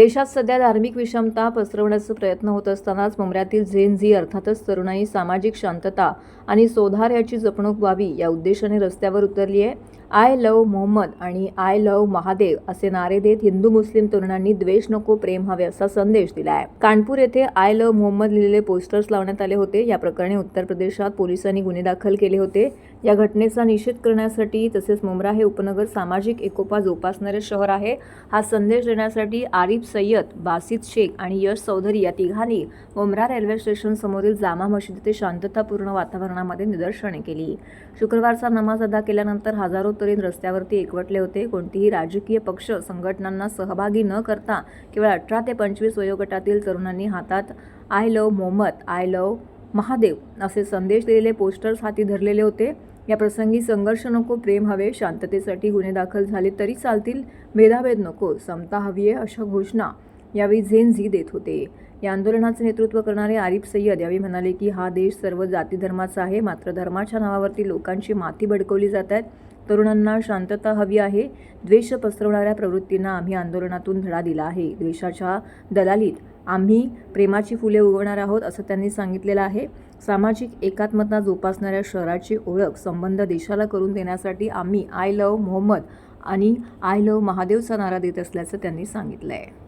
देशात सध्या धार्मिक विषमता पसरवण्याचा प्रयत्न होत असतानाच मुंबऱ्यातील झेन झी अर्थातच तरुणाई सामाजिक शांतता आणि सोधार याची जपणूक व्हावी या उद्देशाने रस्त्यावर उतरली आहे आय लव मोहम्मद आणि आय लव महादेव असे नारे देत हिंदू मुस्लिम तरुणांनी द्वेष नको प्रेम हवे असा संदेश दिला आहे कानपूर येथे आय लव मोहम्मद लिहिलेले पोस्टर्स लावण्यात आले होते. या प्रकरणी उत्तर प्रदेशात पोलिसांनी गुन्हे दाखल केले होते. या घटनेचा निषेध करण्यासाठी तसेच मुंब्रा हे उपनगर सामाजिक एकोपा जोपासणारे शहर आहे. हा संदेश देण्यासाठी आरिफ सय्यद बासित शेख आणि यश चौधरी या तिघांनी मुंब्रा रेल्वे स्टेशन समोरील जामा मशिद येथे शांततापूर्ण वातावरणामध्ये निदर्शने केली. शुक्रवारचा नमाज अदा केल्यानंतर हजारो उत्तरेत रस्त्यावरती एकवटले होते. कोणतीही राजकीय पक्ष संघटनांना सहभागी न करता केवळ अठरा ते पंचवीस वयोगटातील तरुणांनी हातात I love Mohammad I love Mahadev असे संदेश दिलेले पोस्टर्स हाती धरलेले होते. या प्रसंगी संघर्ष नको प्रेम हवे शांततेसाठी गुन्हे दाखल झाले तरी चालतील भेदाभेद नको समता हवी आहे अशा घोषणा यावेळी झेन झी देत होते. या आंदोलनाचे नेतृत्व करणारे आरिफ सय्यद यावेळी म्हणाले की हा देश सर्व जाती धर्माचा आहे मात्र धर्माच्या नावावरती लोकांची माती भडकवली जात आहेत तरुणांना शांतता हवी आहे. द्वेष पसरवणाऱ्या प्रवृत्तींना आम्ही आंदोलनातून धडा दिला आहे. द्वेषाच्या दलालीत आम्ही प्रेमाची फुले उगवणार आहोत असं त्यांनी सांगितलेलं आहे. सामाजिक एकात्मता जोपासणाऱ्या शहराची ओळख संबंध देशाला करून देण्यासाठी आम्ही आय लव मोहम्मद आणि आय लव महादेवचा नारा देत असल्याचं त्यांनी सांगितलं आहे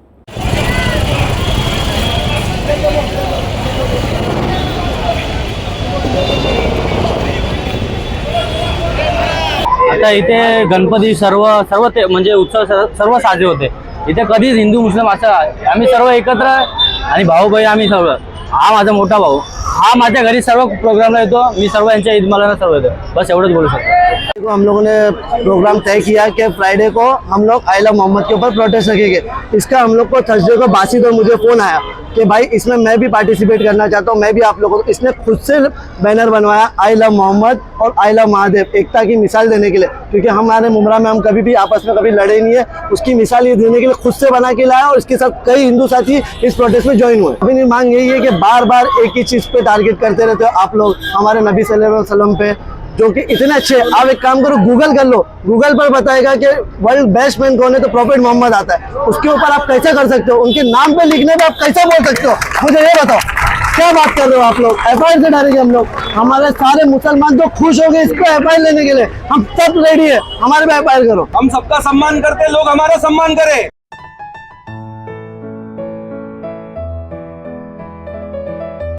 आता इथे गणपती सर्व सर्व ते म्हणजे उत्सव सर्व- साजरे होते. इथे कधीच हिंदू मुस्लिम असं आम्ही सर्व एकत्र आणि भाऊ बहीण आम्ही सर्व. हा माझा मोठा भाऊ. हा माझ्या घरी सर्व प्रोग्रामला येतो. मी सर्व यांच्या ईद मला सर्व येतो. बस एवढंच बोलू शकतो. को हम लोगों ने प्रोग्राम तय किया कि फ्राइडे को हम लोग आइला मोहम्मद के ऊपर प्रोटेस्ट रखेंगे। इसका हम लोग को थर्सडे को बासित और मुझे फ़ोन आया कि भाई इसमें मैं भी पार्टिसिपेट करना चाहता हूँ, मैं भी आप लोगों को, इसने खुद से बैनर बनवाया आई लव मोहम्मद और आई लव महादेव एकता की मिसाल देने के लिए। क्योंकि हमारे मुमरा में हम कभी भी आपस में कभी लड़े नहीं है, उसकी मिसाल ये देने के लिए खुद से बना के लाया और इसके साथ कई हिंदू साथी इस प्रोटेस्ट में ज्वाइन हुए। अभी मांग यही है कि बार बार एक ही चीज़ पे टारगेट करते रहते हो आप लोग, हमारे नबी वसल्लम पे। जो कि इतने अच्छे आप एक काम करो गूगल कर लो। गूगल पर बताएगा कि वर्ल्ड बेस्ट मैन कौन है तो प्रॉफिट मोहम्मद आता है। उसके ऊपर आप कैसे कर सकते हो? उनके नाम पे लिखने पे आप कैसे बोल सकते हो? मुझे ये बताओ, क्या बात कर रहे हो आप लोग? एफ़ से डरेंगे हम लोग। हमारे सारे मुसलमान तो खुश हो गए इस पे एफ़ लेने के लिए। हम सब रेडी है। हमारे पे एफआईआर करो। हम सबका सम्मान करते लोग हमारा सम्मान करें।